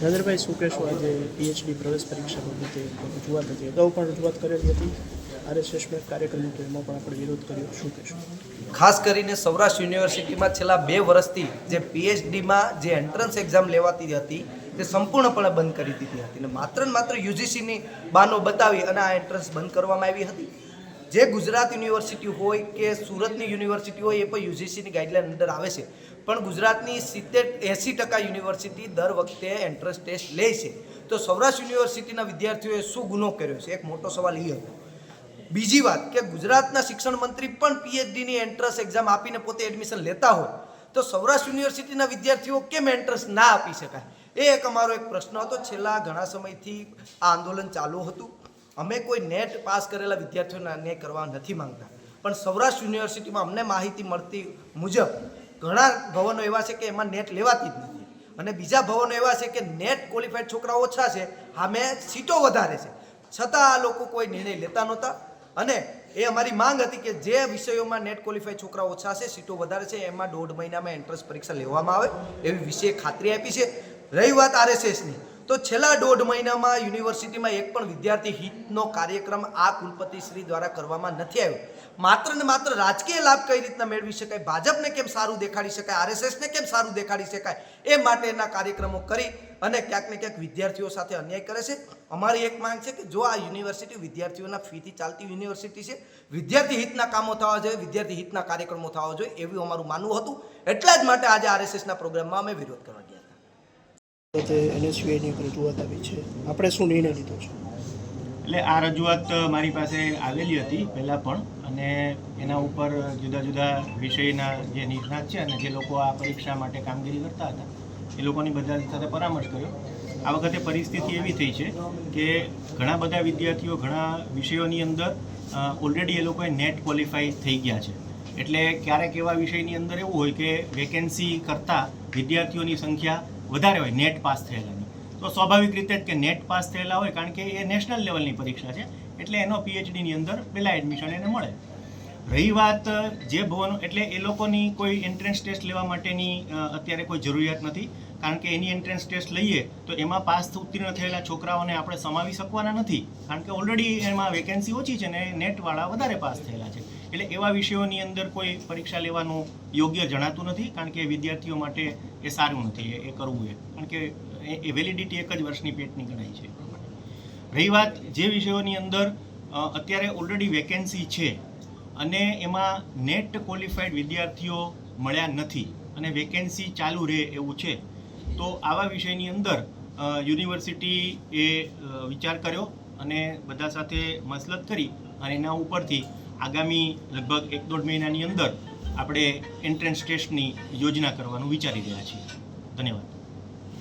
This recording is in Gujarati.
નરેન્દ્રભાઈ શું કહેશો? આજે પીએચડી પ્રવેશ પરીક્ષા બાબતે રજૂઆત હતી. અગાઉ પણ રજૂઆત કરેલી હતી. આરએસએસ કાર્યક્રમ હતો એમાં પણ આપણે વિરોધ કર્યો. શું કહેશો? ખાસ કરીને સૌરાષ્ટ્ર યુનિવર્સિટીમાં છેલ્લા બે વર્ષથી જે પીએચડીમાં જે એન્ટ્રન્સ એક્ઝામ લેવાતી હતી, તે સંપૂર્ણપણે બંધ કરી દીધી હતી. અને માત્ર ને માત્ર યુજીસીની બાનો બતાવી અને આ એન્ટ્રન્સ બંધ કરવામાં આવી હતી. જે ગુજરાત યુનિવર્સિટી હોય કે સુરતની યુનિવર્સિટી હોય એ પણ યુજીસીની ગાઈડલાઇન અંદર આવે છે. પણ ગુજરાતની સિત્તેર એંસી ટકા યુનિવર્સિટી દર વખતે એન્ટ્રન્સ ટેસ્ટ લે છે. તો સૌરાષ્ટ્ર યુનિવર્સિટીના વિદ્યાર્થીઓએ શું ગુનો કર્યો છે? એક મોટો સવાલ એ હતો. બીજી વાત કે ગુજરાતના શિક્ષણ મંત્રી પણ પીએચડીની એન્ટ્રન્સ એક્ઝામ આપીને પોતે એડમિશન લેતા હોય, તો સૌરાષ્ટ્ર યુનિવર્સિટીના વિદ્યાર્થીઓ કેમ એન્ટ્રન્સ ના આપી શકાય? એ એક અમારો એક પ્રશ્ન હતો. છેલ્લા ઘણા સમયથી આ આંદોલન ચાલુ હતું. અમે કોઈ નેટ પાસ કરેલા વિદ્યાર્થીઓને અન્યાય કરવા નથી માંગતા. પણ સૌરાષ્ટ્ર યુનિવર્સિટીમાં અમને માહિતી મળતી મુજબ ઘણા ભવનો એવા છે કે એમાં નેટ લેવાતી જ નથી. અને બીજા ભવનો એવા છે કે નેટ ક્વોલિફાઈડ છોકરાઓ ઓછા છે સામે સીટો વધારે છે. છતાં આ લોકો કોઈ નિર્ણય લેતા નહોતા. અને એ અમારી માંગ હતી કે જે વિષયોમાં નેટ ક્વોલિફાઈ છોકરા ઓછા છે, સીટો વધારે છે, એમાં દોઢ મહિનામાં એન્ટ્રન્સ પરીક્ષા લેવામાં આવે એવી વિષય ખાતરી આપી છે. રહી વાત આરએસએસની તો છેલ્લા દોઢ મહિનામાં યુનિવર્સિટીમાં એક પણ વિદ્યાર્થી હિતનો કાર્યક્રમ આ કુલપતિ શ્રી દ્વારા કરવામાં નથી આવ્યો. માત્ર ને માત્ર રાજકીય લાભ કઈ રીતના મેળવી શકાય? ભાજપને કેમ સારું દેખાડી શકાય? આરએસએસને કેમ સારું દેખાડી શકાય? એ માટેના કાર્યક્રમો કરી અને ક્યાંક ને ક્યાંક વિદ્યાર્થીઓ સાથે અન્યાય કરે છે. અમારી એક માંગ છે કે જો આ યુનિવર્સિટી વિદ્યાર્થીઓના ફીથી ચાલતી યુનિવર્સિટી છે, વિદ્યાર્થી હિતના કામો થવા જોઈએ, વિદ્યાર્થી હિતના કાર્યક્રમો થવા જોઈએ એવું અમારું માનવું હતું. એટલા જ માટે આજે આરએસએસના પ્રોગ્રામમાં અમે વિરોધ કરવા ગયા તે એનએસયુઆઈની રજૂઆત આવી છે. આપણે શું નિર્ણય લીધો છે? એટલે આ રજૂઆત મારી પાસે આવેલી હતી પહેલાં પણ અને એના ઉપર જુદા જુદા વિષયના જે નિષ્ણાત છે અને જે લોકો આ પરીક્ષા માટે કામગીરી કરતા હતા, એ લોકોની બધા સાથે પરામર્શ કર્યો. આ વખતે પરિસ્થિતિ એવી થઈ છે કે ઘણા બધા વિદ્યાર્થીઓ ઘણા વિષયોની અંદર ઓલરેડી એ લોકોએ નેટ ક્વોલિફાઈ થઈ ગયા છે. એટલે ક્યારેક એવા વિષયની અંદર એવું હોય કે વેકેન્સી કરતાં વિદ્યાર્થીઓની સંખ્યા વધારે હોય નેટ પાસ થયેલાની. તો સ્વાભાવિક રીતે જ કે નેટ પાસ થયેલા હોય, કારણ કે એ નેશનલ લેવલની પરીક્ષા છે, એટલે એનો પીએચડીની અંદર પહેલાં એડમિશન એને મળે. રહી વાત જે ભવનો, એટલે એ લોકોની કોઈ એન્ટ્રન્સ ટેસ્ટ લેવા માટેની અત્યારે કોઈ જરૂરિયાત નથી, કારણ કે એની એન્ટ્રન્સ ટેસ્ટ લઈએ, તો એમાં પાસ ઉત્તીર્ણ થયેલા છોકરાઓને આપણે સમાવી શકવાના નથી, કારણ કે ઓલરેડી એમાં વેકેન્સી ઓછી છે ને નેટવાળા વધારે પાસ થયેલા છે. એટલે એવા વિષયોની અંદર કોઈ પરીક્ષા લેવાનું યોગ્ય જણાતું નથી, કારણ કે વિદ્યાર્થીઓ માટે એ સારું નથી, એ- કરવું એ. કારણ કે એ વેલિડિટી એક જ વર્ષની પેટની ગણાય છે. રહી વાત જે વિષયોની અંદર અત્યારે ઓલરેડી વેકેન્સી છે અને એમાં નેટ ક્વોલિફાઈડ વિદ્યાર્થીઓ મળ્યા નથી અને વેકેન્સી ચાલુ રહે એવું છે. તો આવા વિષયની અંદર યુનિવર્સિટી એ વિચાર કર્યો અને બધા સાથે મસલત કરી અને એના ઉપરથી આગામી લગભગ એક દોઢ મહિનાની અંદર આપણે એન્ટ્રન્સ ટેસ્ટની યોજના કરવાનું વિચારી રહ્યા છીએ. ધન્યવાદ.